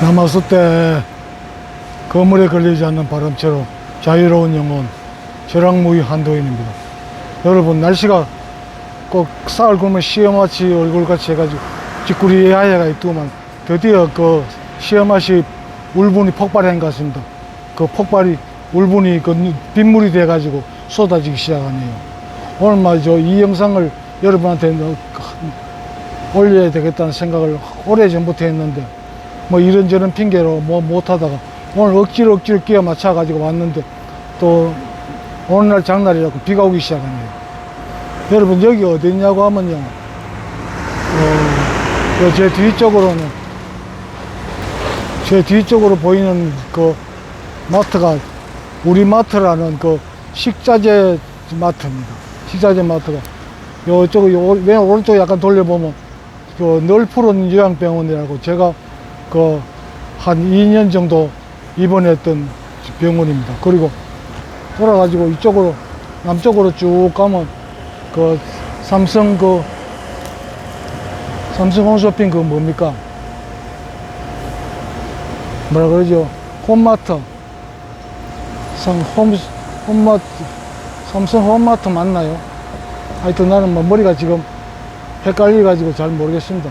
남았을 때 거물에 걸리지 않는 바람처럼 자유로운 영혼 저랑무의 한도인입니다. 여러분 날씨가 꼭 사흘 굴면 시어마치 얼굴같이 해가지고 찌꾸리 야야가 있더만 드디어 그 시어마치 울분이 폭발한 것 같습니다. 그 폭발이 울분이 그 빗물이 돼가지고 쏟아지기 시작하네요. 오늘 말이죠 이 영상을 여러분한테 너- 올려야 되겠다는 생각을 오래 전부터 했는데 뭐 이런저런 핑계로 뭐 못하다가 오늘 억지로 억지로 끼워 맞춰 가지고 왔는데 또 오늘날 장날이라고 비가 오기 시작하네요. 여러분 여기 어디냐고 하면요. 어, 제 뒤쪽으로는 제 뒤쪽으로 보이는 그 마트가 우리 마트라는 그 식자재 마트입니다. 식자재 마트가 요쪽 요 왼 오른쪽 약간 돌려보면 그 널푸른 요양병원이라고 제가 그 한 2년 정도 입원했던 병원입니다. 그리고 돌아가지고 이쪽으로 남쪽으로 쭉 가면 그 삼성 그 삼성 홈쇼핑 그 뭡니까? 뭐라 그러죠? 홈마트. 상 홈, 홈마트. 삼성 홈마트 맞나요? 하여튼 나는 뭐 머리가 지금 헷갈려 가지고 잘 모르겠습니다.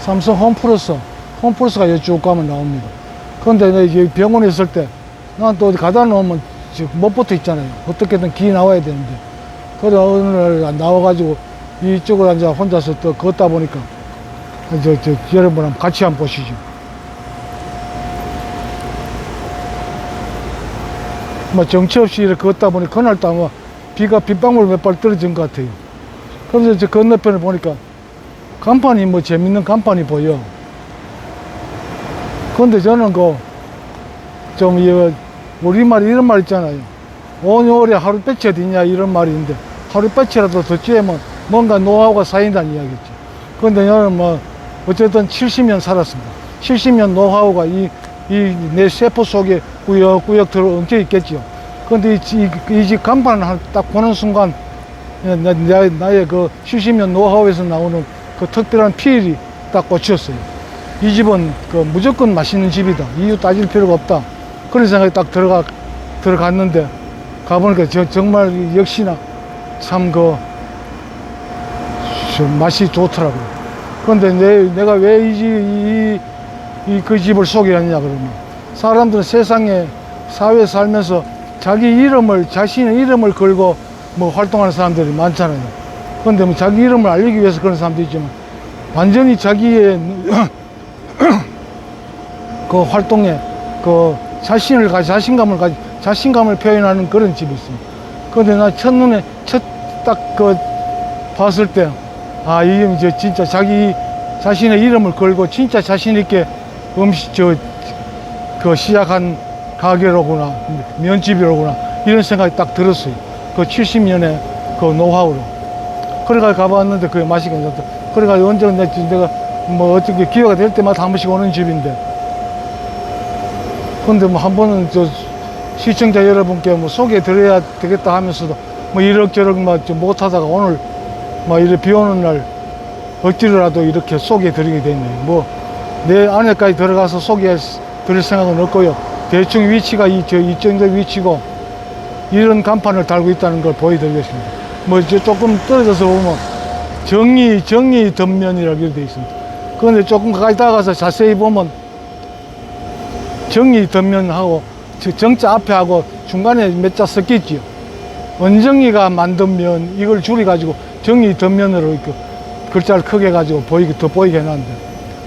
삼성 홈플러스. 홈플러스가 여기 쭉 가면 나옵니다. 그런데 이제 병원에 있을 때, 난 또 가다 놓으면 지금 못 붙어 있잖아요. 어떻게든 기 나와야 되는데. 그래, 어느 날 나와가지고 이쪽으로 앉아 혼자서 또 걷다 보니까, 저, 저, 여러분 같이 한번 보시죠. 뭐 정치 없이 이렇게 걷다 보니 그날도 아마 비가 빗방울 몇 발 떨어진 것 같아요. 그래서 저 건너편을 보니까 간판이 뭐 재밌는 간판이 보여. 근데 저는 그, 좀, 이, 우리말 이런 말 있잖아요. 오늘에 하루 빼치 어디냐 이런 있는데 하루 빼치라도 더 쬐면 뭔가 노하우가 쌓인다는 이야기겠죠. 근데 저는 뭐, 어쨌든 70년 살았습니다. 70년 노하우가 이, 이 내 세포 속에 꾸역꾸역 들어 엉켜 있겠죠. 근데 이, 이, 이집 간판을 한- 딱 보는 순간 나, 나, 나의 그 70년 노하우에서 나오는 그 특별한 피일이 딱 꽂혔어요. 이 집은 그 무조건 맛있는 집이다. 이유 따질 필요가 없다. 그런 생각이 딱 들어가, 들어갔는데, 가보니까 저, 정말 역시나 참 그, 저 맛이 좋더라고요. 그런데 내, 내가 왜 이 집, 이, 이, 그 집을 소개하느냐 그러면, 사람들은 세상에, 사회에 살면서 자기 이름을, 자신의 이름을 걸고 뭐 활동하는 사람들이 많잖아요. 그런데 뭐 자기 이름을 알리기 위해서 그런 사람도 있지만, 완전히 자기의 그 활동에 그 자신을 가지 자신감을 가지 자신감을 표현하는 그런 집이 있습니다. 그런데 나 첫눈에 첫 딱 그 봤을 때 아, 이 이제 진짜 자기 자신의 이름을 걸고 진짜 자신 있게 음식 저 그 시작한 가게로구나 면집이로구나 이런 생각이 딱 들었어요. 그 70년의 그 노하우로. 그래가 가봤는데 그게 맛이 괜찮다. 그래가 언제 내 내가 뭐 어떻게 기회가 될 때마다 한 번씩 오는 집인데. 근데 뭐 한 번은 저 시청자 여러분께 뭐 소개해 드려야 되겠다 하면서도 뭐 이럭저럭 막좀 못하다가 오늘 막 이렇게 비 오는 날 억지로라도 이렇게 소개해 드리게 됐네요. 뭐 내 안에까지 들어가서 소개해 드릴 생각은 없고요. 대충 위치가 이, 저, 이 정도 위치고 이런 간판을 달고 있다는 걸 보여드리겠습니다. 뭐 이제 조금 떨어져서 보면 정리, 정리 덤면이라고 이렇게 되어 있습니다. 그런데 조금 가까이 다가가서 자세히 보면 정리 덤면하고 저 정자 앞에 하고 중간에 몇 자 섞였지요. 원정리가 만든 면 이걸 줄여가지고 정리 덤면으로 이렇게 글자를 크게 가지고 보이게 더 보이게 해놨는데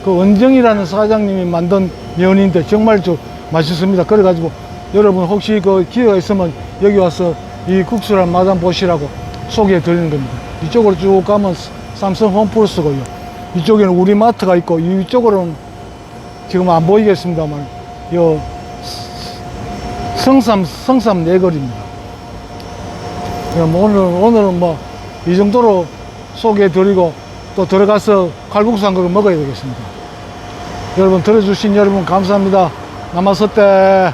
그 원정이라는 사장님이 만든 면인데 정말 좀 맛있습니다. 그래가지고 여러분 혹시 그 기회가 있으면 여기 와서 이 국수랑 마담 보시라고 소개해 드리는 겁니다. 이쪽으로 쭉 가면 삼성 홈플러스고요. 이쪽에는 우리 마트가 있고 이쪽으로는 지금 안 보이겠습니다만 요 성삼 성삼 네거리입니다. 그럼 오늘 오늘은 뭐 이 정도로 소개해 드리고 또 들어가서 칼국수 한 그릇 먹어야 되겠습니다. 여러분 들어주신 여러분 감사합니다. 남았을 때